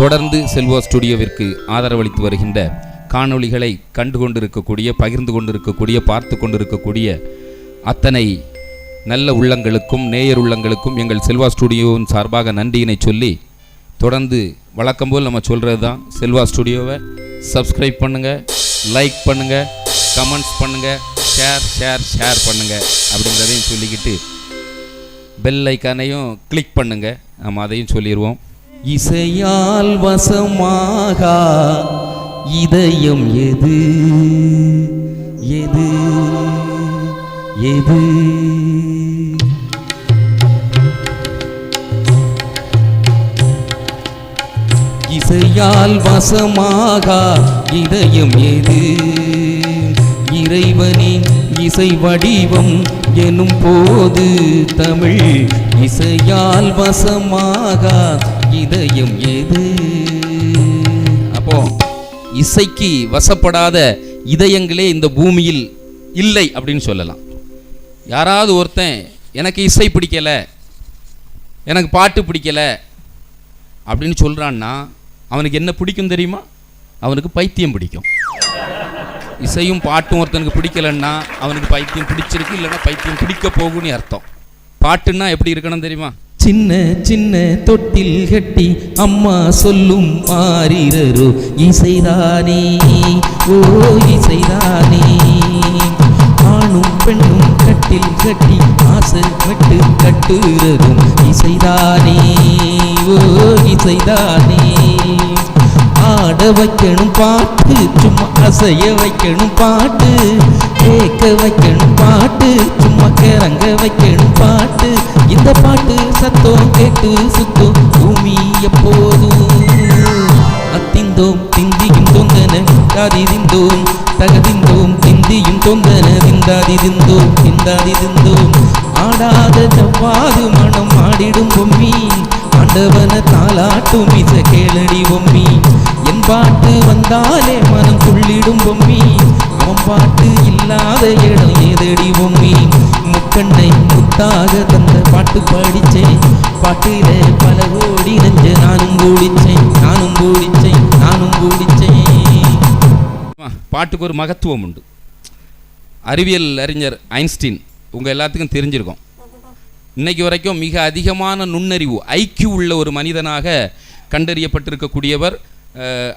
தொடர்ந்து செல்வா ஸ்டுடியோவிற்கு ஆதரவளித்து வருகின்ற காணொளிகளை கண்டு கொண்டிருக்கக்கூடிய பகிர்ந்து கொண்டிருக்கக்கூடிய பார்த்து கொண்டிருக்கக்கூடிய அத்தனை நல்ல உள்ளங்களுக்கும் நேயர் உள்ளங்களுக்கும் எங்கள் செல்வா ஸ்டுடியோவின் சார்பாக நன்றியினை சொல்லி தொடர்ந்து வழக்கம் போல் நம்ம சொல்கிறது தான் செல்வா ஸ்டுடியோவை சப்ஸ்கிரைப் பண்ணுங்கள் லைக் பண்ணுங்கள் கமெண்ட்ஸ் பண்ணுங்கள் ஷேர் ஷேர் ஷேர் பண்ணுங்கள் அப்படிங்கிறதையும் சொல்லிக்கிட்டு பெல் ஐக்கானையும் கிளிக் பண்ணுங்கள் நம்ம அதையும் சொல்லிடுவோம் இசையால் வசமாக? இதயம் எது? எது? எது? இசையால் வசமாக? இதயம் எது? இறைவனின் இசை வடிவம் எனும் போது தமிழ் இசையால் வசமாக இதயம் எது? அப்போ இசைக்கு வசப்படாத இதயங்களே இந்த பூமியில் இல்லை அப்படின்னு சொல்லலாம். யாராவது ஒருத்தன் எனக்கு இசை பிடிக்கல எனக்கு பாட்டு பிடிக்கல அப்படின்னு சொல்கிறான்னா அவனுக்கு என்ன பிடிக்கும் தெரியுமா? அவனுக்கு பைத்தியம் பிடிக்கும். இசையும் பாட்டும் ஒருத்தனுக்கு பிடிக்கலன்னா அவனுக்கு பைத்தியம் பிடிச்சிருக்கு இல்லைன்னா பைத்தியம் பிடிக்க போகும்னு அர்த்தம். பாட்டுன்னா எப்படி இருக்கணும் தெரியுமா? சின்ன சின்ன தொட்டில் கட்டி அம்மா சொல்லும் மாறிரரோ இசைதானே ஓ இசைதானே. ஆணும் பெண்ணும் கட்டில் கட்டி ஆசை கட்டு கட்டுறதும் இசைதானே ஓ இசைதானே. ஆட வைக்கணும் பாட்டு சும்மா அசைய வைக்கணும் பாட்டு கேட்க வைக்கணும் பாட்டு சும்மா கிறங்க வைக்கணும் பாட்டு. இந்த பாட்டு சத்தம் கேட்டு சுத்தம் பூமி எப்போதும். அத்திந்தோம் திந்தியும் தொந்தன தாதிரிந்தோம் தகதிந்தோம் திந்தியும் தொந்தன திந்தாதிருந்தோம் திந்தாதிருந்தோம் ஆடாத செவ்வாது மனம் ஆடிடும் பொம்மி ஆண்டவன தாளாட்டும் இச கேளடி பொம்மி. பாட்டு வந்தாலே மனம் துள்ளிடும் பொம்மி. அவன் பாட்டு இல்லாத இடம் ஏதடி பொம்மி. முக்கண்டை முத்தாக தந்த பாட்டு பாடிச்சேன். பாட்டில பல கோடி நெஞ்ச நானும் கூடிச்சேன். நானும் கூடிச்சேன் நானும் கூடிச்சேன். பாட்டுக்கு ஒரு மகத்துவம் உண்டு. அறிவியல் அறிஞர் ஐன்ஸ்டீன் உங்கள் எல்லாத்துக்கும் தெரிஞ்சிருக்கோம். இன்னைக்கு வரைக்கும் மிக அதிகமான நுண்ணறிவு ஐக்கியூ உள்ள ஒரு மனிதனாக கண்டறியப்பட்டிருக்கக்கூடியவர்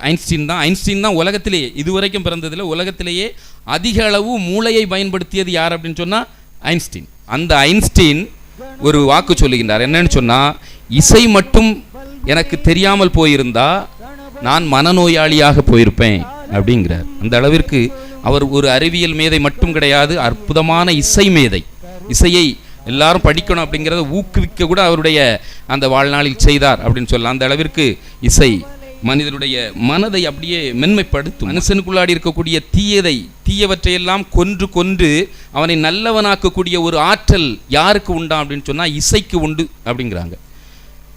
ஐன்ஸ்டீன் தான். ஐன்ஸ்டீன் தான் உலகத்திலேயே இதுவரைக்கும் பிறந்ததில் உலகத்திலேயே அதிக அளவு மூளையை பயன்படுத்தியது யார் அப்படின்னு சொன்னால் ஐன்ஸ்டீன். அந்த ஐன்ஸ்டீன் ஒரு வாக்கு சொல்லுகின்றார். என்னன்னு சொன்னால் இசை மட்டும் எனக்கு தெரியாமல் போயிருந்தா நான் மனநோயாளியாக போயிருப்பேன் அப்படிங்கிறார். அந்த அளவிற்கு அவர் ஒரு அறிவியல் மேதை மட்டும் கிடையாது அற்புதமான இசை மேதை. இசையை எல்லாரும் படிக்கணும் அப்படிங்கிறத ஊக்குவிக்க கூட அவருடைய அந்த வாழ்நாளில் செய்தார் அப்படின்னு சொல்லலாம். அந்த அளவிற்கு இசை மனிதனுடைய மனதை அப்படியே மென்மைப்படுத்தும். மனுஷனுக்குள்ளாடி இருக்கக்கூடிய தீயதை தீயவற்றையெல்லாம் கொன்று கொன்று அவனை நல்லவனாக்கக்கூடிய ஒரு ஆற்றல் யாருக்கு உண்டா அப்படின்னு சொன்னால் இசைக்கு உண்டு அப்படிங்கிறாங்க.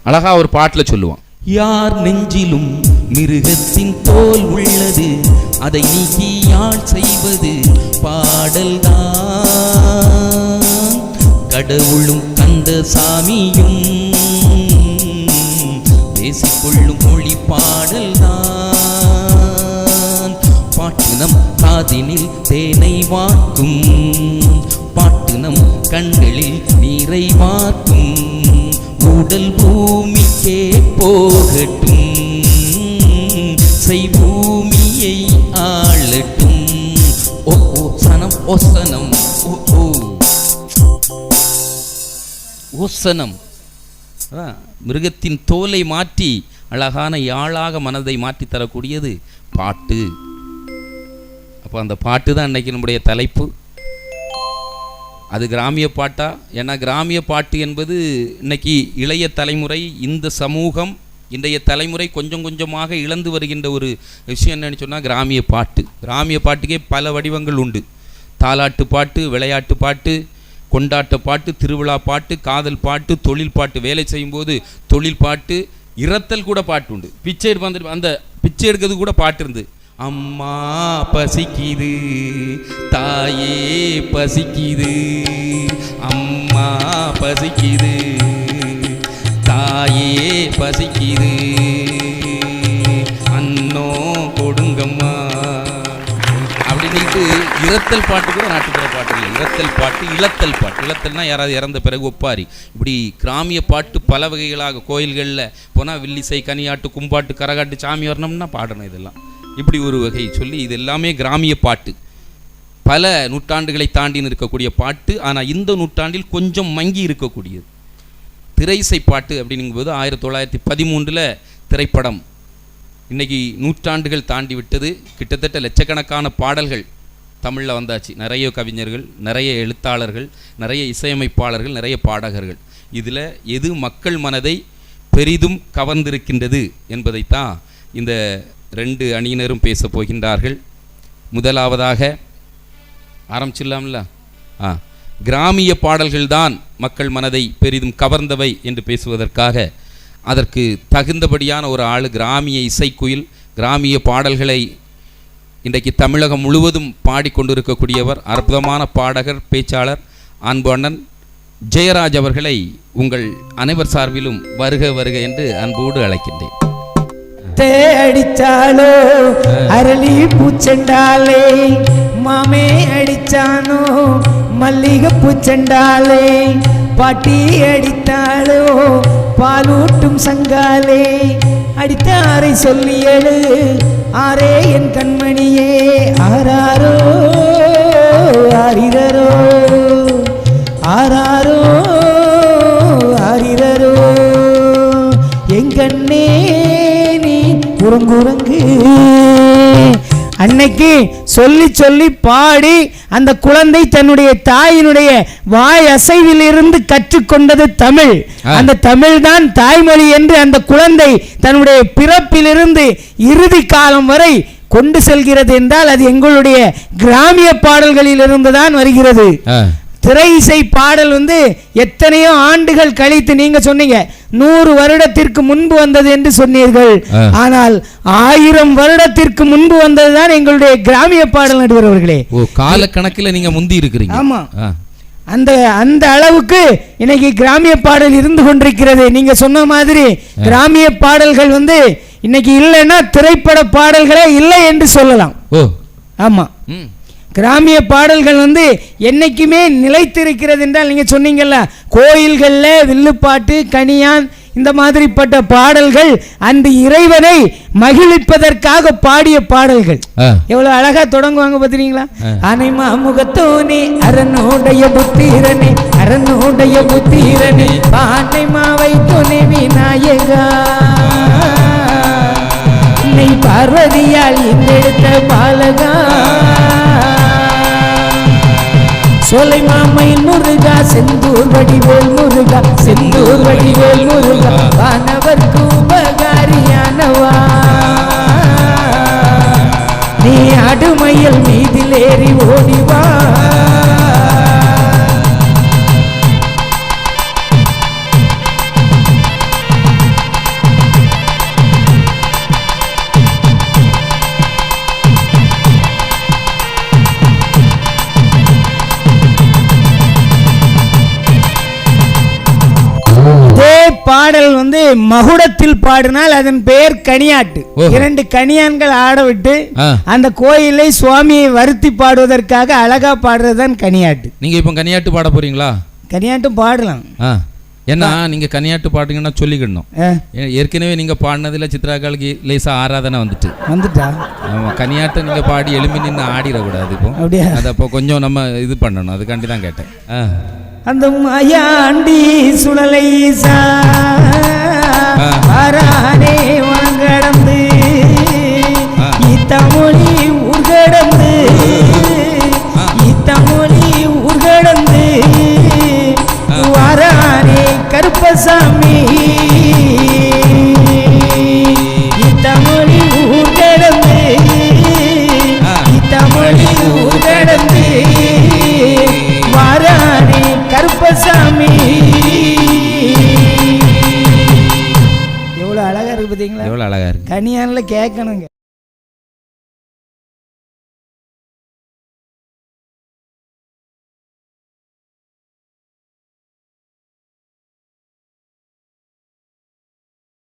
அழகா ஒரு பாட்டில் சொல்லுவான். யார் நெஞ்சிலும் மிருகத்தின் தோல் உள்ளது அதை நீக்கி யாழ் செய்வது பாடல்தான். கடவுளும் கந்த சாமியும் பேசிக்கொள்ளும் காதினில் தேனை வார்க்கும். பாட்டு நம் கண்களில் நீரை வார்க்கும். உடல் பூமிக்கே போகட்டும். செய் பூமியை ஆளட்டும். ஓ ஓ சனம் ஓ சனம் ஓ ஓ. ஓசனம் மிருகத்தின் தோலை மாற்றி அழகான யாழாக மனதை மாற்றி தரக்கூடியது பாட்டு. அப்போ அந்த பாட்டு தான் அன்றைக்கி நம்முடைய தலைப்பு. அது கிராமிய பாட்டா? ஏன்னா கிராமிய பாட்டு என்பது இன்னைக்கு இளைய தலைமுறை இந்த சமூகம் இன்றைய தலைமுறை கொஞ்சம் கொஞ்சமாக இழந்து வருகின்ற ஒரு விஷயம் என்னன்னு சொன்னால் கிராமிய பாட்டு. கிராமிய பாட்டுக்கே பல வடிவங்கள் உண்டு. தாலாட்டு பாட்டு விளையாட்டு பாட்டு கொண்டாட்ட பாட்டு திருவிழா பாட்டு காதல் பாட்டு தொழில் பாட்டு வேலை செய்யும்போது தொழில் பாட்டு இரத்தல் கூட பாட்டு உண்டு. பிச்சை எடுப்பாந்து அந்த பிச்சை எடுக்கிறது கூட பாட்டு இருந்து. அம்மா பசிக்குது தாயே பசிக்குது அம்மா பசிக்குது தாயே பசிக்குது. கொடுங்கம்மா. அப்படின்ட்டு இரத்தல் பாட்டு கூட நாட்டுப்புற பாட்டு இல்லை. இரத்தல் பாட்டு இளத்தல் பாட்டு. இளத்தல்னா யாராவது இறந்த பிறகு ஒப்பாரி. இப்படி கிராமிய பாட்டு பல வகைகளாக கோயில்களில் போனால் வில்லிசை கனியாட்டு கும்பாட்டு கரகாட்டு சாமி வரணும்னா பாடணும் இதெல்லாம். இப்படி ஒரு வகை சொல்லி இது எல்லாமே கிராமிய பாட்டு. பல நூற்றாண்டுகளை தாண்டி இருக்கக்கூடிய பாட்டு ஆனால் இந்த நூற்றாண்டில் கொஞ்சம் மங்கி இருக்கக்கூடியது. திரைசை பாட்டு அப்படிங்கும்போது ஆயிரத்தி தொள்ளாயிரத்தி பதிமூன்றில் திரைப்படம். இன்னைக்கு நூற்றாண்டுகள் தாண்டி விட்டது. கிட்டத்தட்ட லட்சக்கணக்கான பாடல்கள் தமிழில் வந்தாச்சு. நிறைய கவிஞர்கள் நிறைய எழுத்தாளர்கள் நிறைய இசையமைப்பாளர்கள் நிறைய பாடகர்கள். இதில் எது மக்கள் மனதை பெரிதும் கவர்ந்திருக்கின்றது என்பதைத்தான் இந்த ரெண்டு அணியினரும் பேசப் போகின்றார்கள். முதலாவதாக ஆரம்பிச்சிடலாம்ல? ஆ கிராமிய பாடல்கள்தான் மக்கள் மனதை பெரிதும் கவர்ந்தவை என்று பேசுவதற்காக அதற்கு தகுந்தபடியான ஒரு ஆள் கிராமிய இசைக்குயில் கிராமிய பாடல்களை இன்றைக்கு தமிழகம் முழுவதும் பாடிக்கொண்டிருக்கக்கூடியவர் அற்புதமான பாடகர் பேச்சாளர் அன்பு அண்ணன் ஜெயராஜ் அவர்களை உங்கள் அனைவர் சார்பிலும் வருக வருக என்று அன்போடு அழைக்கின்றேன். தே அடிச்சாலோ அரளி பூச்செண்டாலே மாமே அடிச்சானோ? மல்லிகை பூச்செண்டாலே பாட்டி அடித்தாளோ? பாலூட்டும் சங்காலே அடித்தாரை சொல்லியழு ஆரே என் கண்மணியே ஆராரோ ஆரிரரோ ஆராரோ நீ குறுங்குறங்கு. அன்னைக்கு சொல்லி சொல்லி பாடி அந்த குழந்தை தன்னுடைய தாயினுடைய வாய் அசைவிலிருந்து கற்றுக்கொண்டது தமிழ். அந்த தமிழ் தான் தாய்மொழி என்று அந்த குழந்தை தன்னுடைய பிறப்பிலிருந்து இறுதி காலம் வரை கொண்டு செல்கிறது என்றால் அது எங்களுடைய கிராமிய பாடல்களிலிருந்து தான் வருகிறது. திரை இசை பாடல் வந்து எத்தனையோ ஆண்டுகள் கழித்து நீங்க சொன்னீங்க. நூறு வருடத்திற்கு முன்பு வந்தது என்று சொன்னீர்கள். ஆனால் ஆயிரம் வருடத்திற்கு முன்பு வந்ததுதான் எங்களுடைய கிராமிய பாடல் நடுவர் அவர்களே. ஓ காலக்கணக்கில் நீங்க முந்தி இருக்கிறீங்க. ஆமா. அந்த அந்த அளவுக்கு இன்னைக்கு கிராமிய பாடல் இருந்து கொண்டிருக்கிறது. நீங்க சொன்ன மாதிரி கிராமிய பாடல்கள் வந்து இன்னைக்கு இல்லைன்னா திரைப்பட பாடல்களே இல்லை என்று சொல்லலாம். ஓ. ஆமா. ம். கிராமிய பாடல்கள் வந்து என்னைக்குமே நிலைத்திருக்கிறது என்றால் நீங்க சொன்னீங்கல்ல கோயில்கள்ல வில்லுப்பாட்டு கனியான் இந்த மாதிரிப்பட்ட பாடல்கள் அந்த இறைவனை மகிழ்விப்பதற்காக பாடிய பாடல்கள். எவ்வளவு அழகா தொடங்குவாங்க பாத்தீங்களா. அனைமா முகத்தோனே அரனுடைய புத்திரனே அரனுடைய புத்திரனே பானை மாவை துணை விநாயகா பார்வதியால் இந்தெடுத்த பாலகா. சோலை மாமை முருகா செந்தூர் வடிவேல் முருகா செந்தூர் வடிவேல் முருகா வானவர்க்கு உபகாரியானவா நீ அடுமையில் மீதிலேறி ஓடிவா வந்து மகுடத்தில் பாடினால் அதன் பெயர் கனியாட்டு. இரண்டு கனியான்கள் ஆட விட்டு ஆ. அந்த கோயிலை சுவாமியை வருத்தி பாடுவதற்காக அழகா பாடுறதுதான் கனியாட்டு. நீங்க இப்போ கனியாட்டு பாட போறீங்களா? கனியாட்டும் பாடலாம். ஏன்னா நீங்க கனியாட்டு பாடுங்கன்னா ஏ- ஏற்கனவே நீங்க பாடினதுல சித்ராக்காளுக்கு லேசா ஆராதனை வந்துட்டு. வந்துட்டா? ஆமா கனியாட்டை நீங்க பாடி எழுப்பி நின்று ஆடிடக்கூடாது இப்போ. அப்படியா? அது அப்போ கொஞ்சம் நம்ம இது பண்ணணும் அதுக்காண்டி தான் கேட்டேன். அந்த மாயாண்டி சுழலை. சாரானே உனங்கடந்து ஆ. இத்தமொழி ஊர்கடந்து கனியானில் கேட்கணுங்க